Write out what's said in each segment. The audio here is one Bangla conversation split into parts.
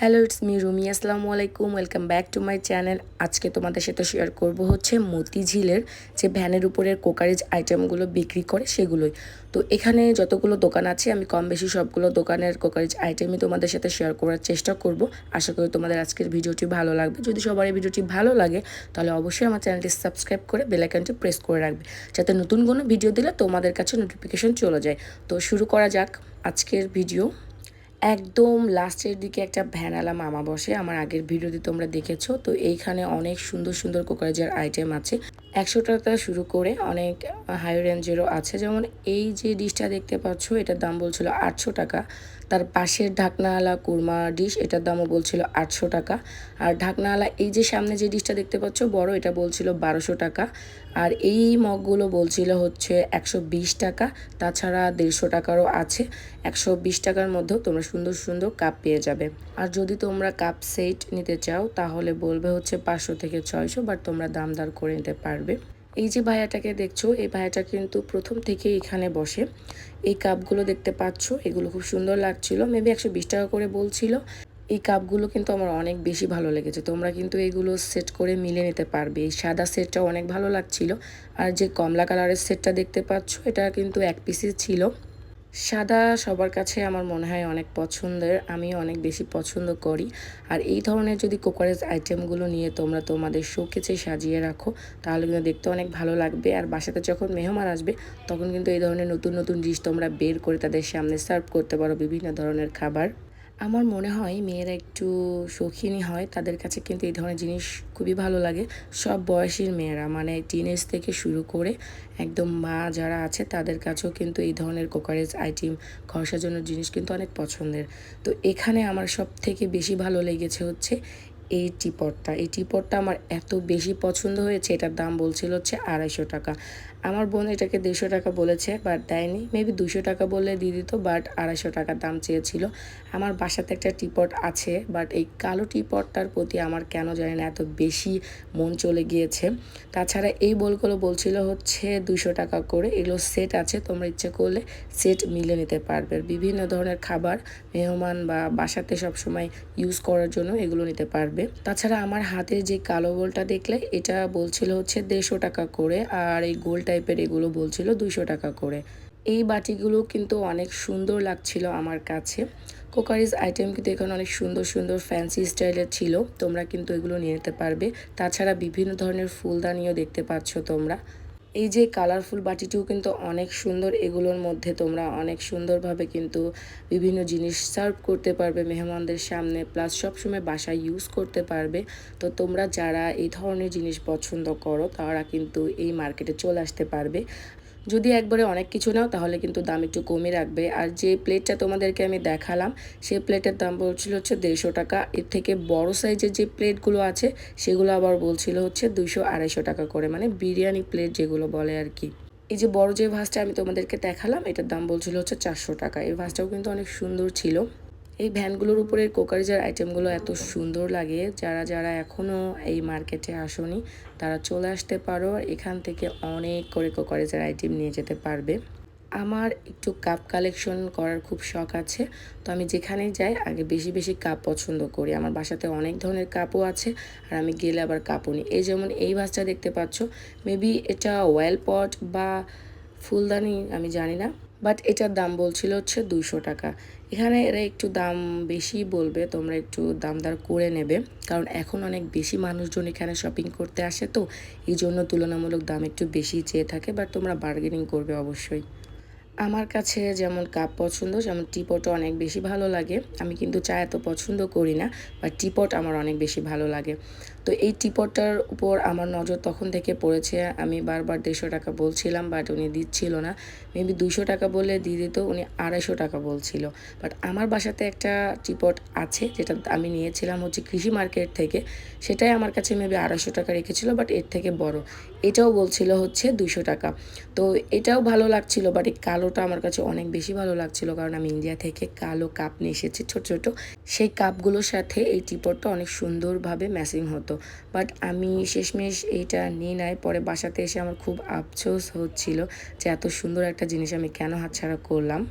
হ্যালো ইটস মি রুমি আসসালামু আলাইকুম welcome back to my channel আজকে তোমাদের সাথে শেয়ার করব হচ্ছে মতিঝিলের যে ভ্যানের উপরের কোকারেজ আইটেমগুলো বিক্রি করে সেগুলোই। তো এখানে যতগুলো দোকান আছে, আমি কম বেশি সবগুলো দোকানের কোকারেজ আইটেমই তোমাদের সাথে শেয়ার করার চেষ্টা করব। আশা করি তোমাদের আজকের ভিডিওটি ভালো লাগবে। যদি সবার এই ভিডিওটি ভালো লাগে, তাহলে অবশ্যই আমার চ্যানেলটি সাবস্ক্রাইব করে বেলাইকনটি প্রেস করে রাখবে। যাতে নতুন কোনো ভিডিও দিলে তোমাদের কাছে নোটিফিকেশন চলে যায়। তো শুরু করা যাক আজকের ভিডিও একদম লাস্টের দিকে একটা ভ্যানালা মামা বসে আমার আগের ভিডিওতে তোমরা দেখেছ। তো এইখানে অনেক সুন্দর সুন্দর কোকারেজের আইটেম আছে। একশো টাকা শুরু করে অনেক হাই রেঞ্জেরও আছে। যেমন এই যে ডিশটা দেখতে পাচ্ছ, এটার দাম বলছিল আটশো টাকা। তার পাশের ঢাকনাওয়ালা কুরমা ডিশ, এটার দামও বলছিল আটশো টাকা। আর ঢাকনাওয়ালা, এই যে সামনে যে ডিশটা দেখতে পাচ্ছ, বড়, এটা বলছিল বারোশো টাকা। আর এই মগগুলো বলছিল হচ্ছে একশো বিশ টাকা, তাছাড়া দেড়শো টাকারও আছে। একশো বিশ টাকার মধ্যেও তোমরা সুন্দর সুন্দর কাপ পেয়ে যাবে। আর যদি তোমরা কাপ সেট নিতে চাও, তাহলে বলবে হচ্ছে পাঁচশো থেকে ছয়শো, বাট তোমরা দাম দর করে নিতে পারবে। এই যে ভাইয়াটাকে দেখছ, এই ভাইয়াটা কিন্তু প্রথম থেকে এখানে বসে। এই কাপগুলো দেখতে পাচ্ছ, এগুলো খুব সুন্দর লাগছিল মেবি একশো বিশ টাকা করে বলছিল। এই কাপগুলো কিন্তু আমার অনেক বেশি ভালো লেগেছে, তোমরা কিন্তু এগুলো সেট করে মিলে নিতে পারবে। এই সাদা সেটটা অনেক ভালো লাগছিল, আর যে কমলা কালারের সেটটা দেখতে পাচ্ছ, এটা কিন্তু এক পিসই ছিল। সাদা সবার কাছে আমার মনে হয় অনেক পছন্দের আমি অনেক বেশি পছন্দ করি। আর এই ধরনের যদি কোকারেজ আইটেমগুলো নিয়ে তোমরা তোমাদের শোকেছে সাজিয়ে রাখো, তাহলে কিন্তু দেখতে অনেক ভালো লাগবে। আর বাসাতে যখন মেহমান আসবে, তখন কিন্তু এই ধরনের নতুন নতুন ডিশ তোমরা বের করে তাদের সামনে সার্ভ করতে পারো বিভিন্ন ধরনের খাবার। আমার মনে হয় মেয়েরা একটু শৌখিনী হয়, তাদের কাছে কিন্তু এই ধরনের জিনিস খুবই ভালো লাগে। সব বয়সীর মেয়েরা মানে টিনেজ থেকে শুরু করে একদম মা যারা আছে তাদের কাছেও কিন্তু এই ধরনের কোকারেজ আইটেম ঘর সাজানোর জিনিস কিন্তু অনেক পছন্দের। তো এখানে আমার সব থেকে বেশি ভালো লেগেছে হচ্ছে এই টিপটটা। এই টিপটটা আমার এত বেশি পছন্দ হয়েছে, এটার দাম বলছিল হচ্ছে আড়াইশো টাকা। আমার বোন এটাকে দেড়শো টাকা বলেছে বাট দেয়নি। মেবি দুশো টাকা বললে দিয়ে দিত বাট আড়াইশো টাকা দাম চেয়েছিল। আমার বাসাতে একটা টিপট আছে বাট এই কালো টিপটটার প্রতি আমার কেন জানি না এত বেশি মন চলে গিয়েছে। তাছাড়া এই বলগুলো বলছিল হচ্ছে দুশো টাকা করে। এগুলো সেট আছে, তোমরা ইচ্ছে করলে সেট মিলে নিতে পারবে। বিভিন্ন ধরনের খাবার মেহমান বা বাসাতে সবসময় ইউজ করার জন্য এগুলো নিতে পারবে। তাছাড়া আমার হাতে যে কালো গোলটা দেখলে, এটা বলছিল হচ্ছে দেড়শো টাকা করে, আর এই গোল টাইপের এগুলো বলছিল দুশো টাকা করে। এই বাটিগুলো কিন্তু অনেক সুন্দর লাগছিল আমার কাছে। কোকারিজ আইটেম কিন্তু এখানে অনেক সুন্দর সুন্দর, ফ্যান্সি স্টাইলের ছিল। তোমরা কিন্তু এগুলো নিয়ে নিতে পারবে। তাছাড়া বিভিন্ন ধরনের ফুলদানিও দেখতে পাচ্ছ তোমরা। এই যে কালারফুল বাটিটিও কিন্তু অনেক সুন্দর, এগুলোর মধ্যে তোমরা অনেক সুন্দরভাবে কিন্তু বিভিন্ন জিনিস সার্ভ করতে পারবে মেহমানদের সামনে প্লাস সবসময় বাসায় ইউজ করতে পারবে। তো তোমরা যারা এই ধরনের জিনিস পছন্দ করো, তারা কিন্তু এই মার্কেটে চলে আসতে পারবে। যদি একবারে অনেক কিছু নাও, তাহলে কিন্তু দাম একটু কমে রাখবে। আর যে প্লেটটা তোমাদেরকে আমি দেখালাম সেই প্লেটের দাম বলছিল হচ্ছে দেড়শো টাকা। এর থেকে বড় সাইজের যে প্লেটগুলো আছে, সেগুলো আবার বলছিল হচ্ছে দুইশো আড়াইশো টাকা করে। মানে বিরিয়ানি প্লেট যেগুলো বলে আর কি। এই যে বড় যে ভাসটা আমি তোমাদেরকে দেখালাম, এটার দাম বলছিল হচ্ছে চারশো টাকা। এই ভাসটাও কিন্তু অনেক সুন্দর ছিল। এই ভ্যানগুলোর উপরে কোকারিজের আইটেমগুলো এত সুন্দর লাগে। যারা যারা এখনও এই মার্কেটে আসনি, তারা চলে আসতে পারো। এখান থেকে অনেক করে কোকারিজের আইটেম নিয়ে যেতে পারবে। আমার একটু কাপ কালেকশন করার খুব শখ আছে, তো আমি যেখানেই যাই, আগে বেশি বেশি কাপ পছন্দ করি। আমার বাসাতে অনেক ধরনের কাপও আছে, আর আমি গেলে আবার কাপও নিই। এই যেমন এই ভাসটা দেখতে পাচ্ছ মেবি এটা ওয়েল পট বা ফুলদানি, আমি জানি না। বাট এটার দাম বলছিল হচ্ছে দুশো টাকা। এখানে এরা একটু দাম বেশি বলবে, তোমরা একটু দামদার করে নেবে। কারণ এখন অনেক বেশি মানুষজন এখানে শপিং করতে আসে তো, এই জন্য তুলনামূলক দাম একটু বেশি চেয়ে থাকে বাট তোমরা বার্গেনিং করবে অবশ্যই। আমার কাছে যেমন কাপ পছন্দ, যেমন টিপটও অনেক বেশি ভালো লাগে। আমি কিন্তু চা এত পছন্দ করি না বা টিপট আমার অনেক বেশি ভালো লাগে। তো এই টিপটটার উপর আমার নজর তখন থেকে পড়েছে। আমি বারবার দেড়শো টাকা বলছিলাম বাট উনি দিচ্ছিল না। মেবি দুশো টাকা বলে দিয়ে দিত, উনি আড়াইশো টাকা বলছিল। বাট আমার বাসাতে একটা টিপট আছে, যেটা আমি নিয়েছিলাম হচ্ছে কৃষি মার্কেট থেকে। সেটাই আমার কাছে মেবি আড়াইশো টাকা রেখেছিল বাট এর থেকে বড়। এটাও বলছিল হচ্ছে দুশো টাকা। তো এটাও ভালো লাগছিল বাট এই কালোটা আমার কাছে অনেক বেশি ভালো লাগছিল, কারণ আমি ইন্ডিয়া থেকে কালো কাপ নিয়ে এসেছি ছোট ছোট। সেই কাপগুলোর সাথে এই টিপটটা অনেক সুন্দরভাবে ম্যাচিং হতো। বাট আমি শেষমেশ এইটা নিয়ে নাই। পরে বাসাতে এসে আমার খুব আফসোস হচ্ছিল যে এত সুন্দর একটা জিনিস আমি কেন হাতছাড়া করলাম।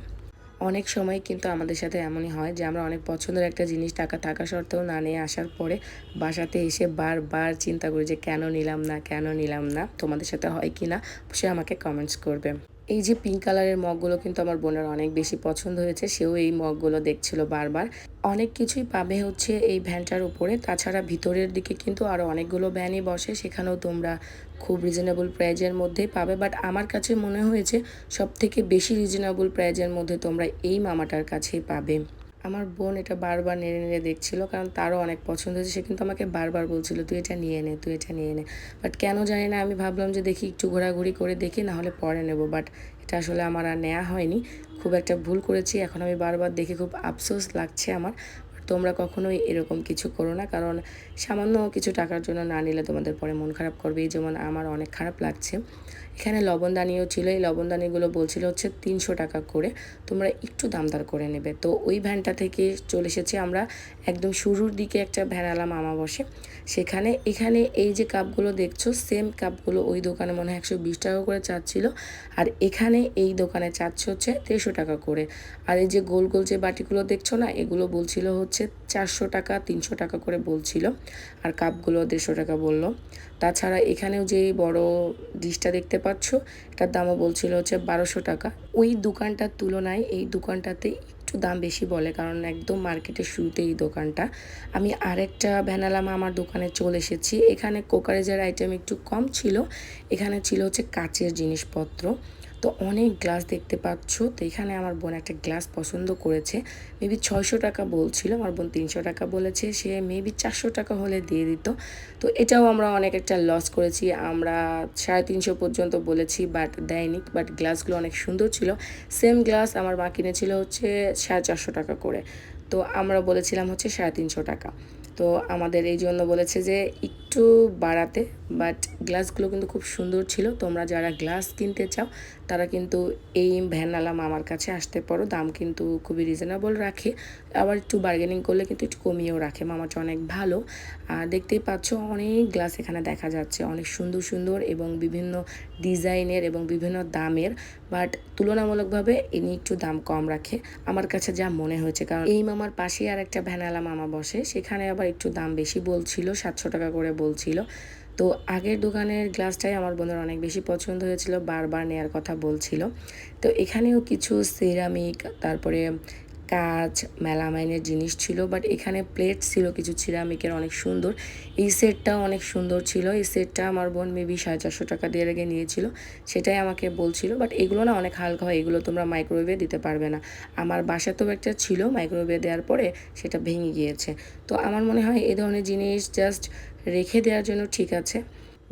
অনেক সময় কিন্তু আমাদের সাথে এমনই হয় যে আমরা অনেক পছন্দের একটা জিনিস টাকা থাকা সত্ত্বেও না নিয়ে আসার পরে বাসাতে এসে বারবার চিন্তা করি যে কেন নিলাম না, কেন নিলাম না, তোমাদের সাথে হয় কি না সে আমাকে কমেন্টস করবে। এই যে পিঙ্ক কালারের মগগুলো কিন্তু আমার বোনের অনেক বেশি পছন্দ হয়েছে, সেও এই মগগুলো দেখছিল বারবার। অনেক কিছুই পাবে হচ্ছে এই ভ্যানটার উপরে, তাছাড়া ভিতরের দিকে কিন্তু আরও অনেকগুলো ভ্যানই বসে, সেখানেও তোমরা খুব রিজনেবল প্রাইজের মধ্যেই পাবে। বাট আমার কাছে মনে হয়েছে সব থেকে বেশি রিজনেবল প্রাইজের মধ্যে তোমরা এই মামাটার কাছেই পাবে। আমার বোন এটা বারবার নেড়ে নেড়ে দেখছিল, কারণ তারও অনেক পছন্দ হয়েছে। সে কিন্তু আমাকে বারবার বলছিল, তুই এটা নিয়ে নে, তুই এটা নিয়ে নে। বাট কেন জানি না, আমি ভাবলাম যে দেখি একটু ঘোরাঘুরি করে দেখি, না হলে পরে নেব। বাট এটা আসলে আমার আর নেওয়া হয়নি। খুব একটা ভুল করেছি, এখন আমি বারবার দেখে খুব আফসোস লাগছে আমার। তোমরা কখনোই এরকম কিছু করো না। কারণ সামান্য কিছু টাকার জন্য না নিলে তোমাদের পরে মন খারাপ করবে যেমন আমার অনেক খারাপ লাগছে। এখানে লবণদানিও ছিল। এই লবণদানিগুলো বলছিল হচ্ছে তিনশো টাকা করে। তোমরা একটু দামদার করে নেবে। তো ওই ভ্যানটা থেকে চলে এসেছি আমরা একদম শুরুর দিকে একটা ভ্যান আলাম মামা বসে। সেখানে, এখানে এই যে কাপগুলো দেখছ সেম কাপগুলো ওই দোকানে মনে হয় একশো বিশ টাকা করে চাচ্ছিল। আর এখানে এই দোকানে চাচ্ছে হচ্ছে দেড়শো টাকা করে। আর এই যে গোল গোল যে বাটিগুলো দেখছ না, এগুলো বলছিল হচ্ছে চারশো টাকা, তিনশো টাকা করে বলছিল আর কাপগুলো দেড়শো টাকা বলল। তাছাড়া এখানেও যে বড় ডিশটা দেখতে পাচ্ছ, এটার দামও বলছিল হচ্ছে বারোশো টাকা। ওই দোকানটার তুলনায় এই দোকানটাতে একটু দাম বেশি বলে, কারণ একদম মার্কেটের শুরুতে এই দোকানটা। আমি আরেকটা ভ্যানালাম আমার দোকানে চলে এসেছি। এখানে কোকারেজের আইটেম একটু কম ছিল। এখানে ছিল হচ্ছে কাচের জিনিসপত্র। তো অনেক গ্লাস দেখতে পাচ্ছ। তো এখানে আমার বোন একটা গ্লাস পছন্দ করেছে। মেবি ছয়শো টাকা বলছিল, আমার বোন তিনশো টাকা বলেছে। সে মেবি চারশো টাকা হলে দিয়ে দিত। তো এটাও আমরা অনেক একটা লস করেছি। আমরা সাড়ে তিনশো পর্যন্ত বলেছি বাট দেয়নি। বাট গ্লাসগুলো অনেক সুন্দর ছিল। সেম গ্লাস আমার মা কিনেছিল হচ্ছে সাড়ে চারশো টাকা করে। তো আমরা বলেছিলাম হচ্ছে সাড়ে তিনশো টাকা। তো আমাদের এই জন্য বলেছে যে একটু বাড়াতে বাট গ্লাসগুলো কিন্তু খুব সুন্দর ছিল। তোমরা যারা গ্লাস কিনতে চাও তারা কিন্তু এই ভ্যানালা মামার কাছে আসতে পারো, দাম কিন্তু খুবই রিজনেবল রাখে। আবার একটু বার্গেনিং করলে কিন্তু একটু কমিয়েও রাখে মামাটা অনেক ভালো। আর দেখতেই পাচ্ছ অনেক গ্লাস এখানে দেখা যাচ্ছে, অনেক সুন্দর সুন্দর এবং বিভিন্ন ডিজাইনের এবং বিভিন্ন দামের। বাট তুলনামূলকভাবে ইনি একটু দাম কম রাখে, আমার কাছে যা মনে হয়েছে। কারণ এই মামার পাশেই আর একটা ভ্যানালা মামা বসে, সেখানে আবার একটু দাম বেশি বলছিল, সাতশো টাকা করে বলছিল। তো আগের দোকানের গ্লাসটাই আমার বোনের অনেক বেশি পছন্দ হয়েছিল, বারবার নেয়ার কথা বলছিল। তো এখানেও কিছু সিরামিক তারপরে কাচ, মেলামাইনের জিনিস ছিল বাট এখানে প্লেট ছিল, কিছু সিরামিকের অনেক সুন্দর। এই সেটটাও অনেক সুন্দর ছিল। এই সেটটা আমার বোন মেবি সাড়ে চারশো টাকা দিয়ে রেখে নিয়েছিল, সেটাই আমাকে বলছিল বাট এগুলো না অনেক হালকা হয়, এগুলো তোমরা মাইক্রোওয়েভে দিতে পারবে না। আমার বাসাতেও একটা ছিল মাইক্রোওয়েভে দেওয়ার পরে সেটা ভেঙে গিয়েছে। তো আমার মনে হয় এ ধরনের জিনিস জাস্ট রেখে দেওয়ার জন্য ঠিক আছে।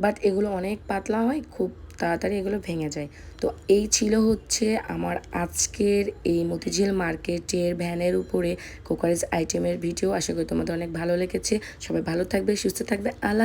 বাট এগুলো অনেক পাতলা হয়, খুব তাড়াতাড়ি এগুলো ভেঙে যায়। তো এই ছিল হচ্ছে আমার আজকের এই মতিঝিল মার্কেটের ভ্যানের উপরে কোকারেজ আইটেমের ভিডিও। আশা করি তোমাদের অনেক ভালো লেগেছে। সবাই ভালো থাকবে, সুস্থ থাকবে। আল্লাহ